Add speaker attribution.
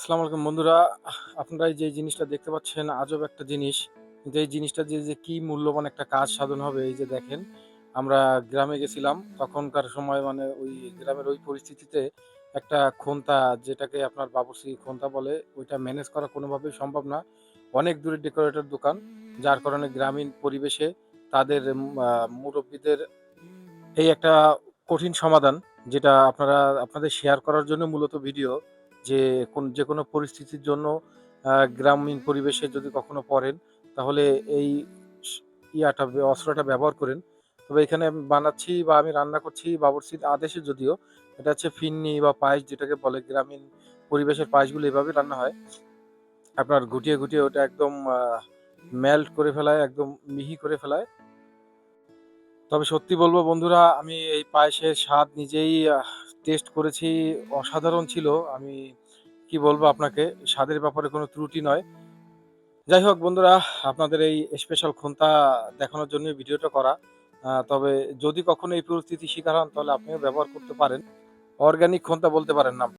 Speaker 1: আসসালামু আলাইকুম বন্ধুরা। আপনারা যে জিনিসটা দেখতে পাচ্ছেন, আজব একটা জিনিস। এই জিনিসটা যে যে কি মূল্যবান একটা কাজ সাধন হবে, এই যে দেখেন, আমরা গ্রামে গেছিলাম, তখনকার সময় মানে ওই গ্রামের ওই পরিস্থিতিতে একটা খোন্তা, যেটাকে আপনার বাবুর্চি খোন্তা বলে, ওইটা ম্যানেজ করা কোনোভাবেই সম্ভব না। অনেক দূরে ডেকোরেটর দোকান, যার কারণে গ্রামীণ পরিবেশে তাদের মুরব্বীদের এই একটা কঠিন সমাধান, যেটা আপনারা, আপনাদের শেয়ার করার জন্য মূলত ভিডিও যে কোন, যে কোনো পরিস্থিতির জন্য গ্রামীণ পরিবেশে যদি কখনো পড়েন, তাহলে এই ইয়াটা অস্ত্রটা ব্যবহার করেন। তবে এখানে বানাচ্ছি বা আমি রান্না করছি বাবুর্চির আদেশে যদিও, এটা হচ্ছে ফিন্নি বা পায়েস যেটাকে বলে, গ্রামীণ পরিবেশের পায়েসগুলো এভাবে রান্না হয়। আপনার গুটিয়ে গুটিয়ে ওটা একদম মেল্ট করে ফেলায়, একদম মিহি করে ফেলায়। তবে সত্যি বলব বন্ধুরা, আমি এই পায়েসের স্বাদ নিজেই টেস্ট করেছি। অসাধারণ ছিল। আমি কি বলব আপনাকে, স্বাদের ব্যাপারে কোনো ত্রুটি নয়। যাই হোক বন্ধুরা, আপনাদের এই স্পেশাল খুন্তা দেখানোর জন্য ভিডিওটা করা। তবে যদি কখনো এই পরিস্থিতি শিকার হন, তাহলে আপনিও ব্যবহার করতে পারেন। অর্গানিক খুন্তা বলতে পারেন না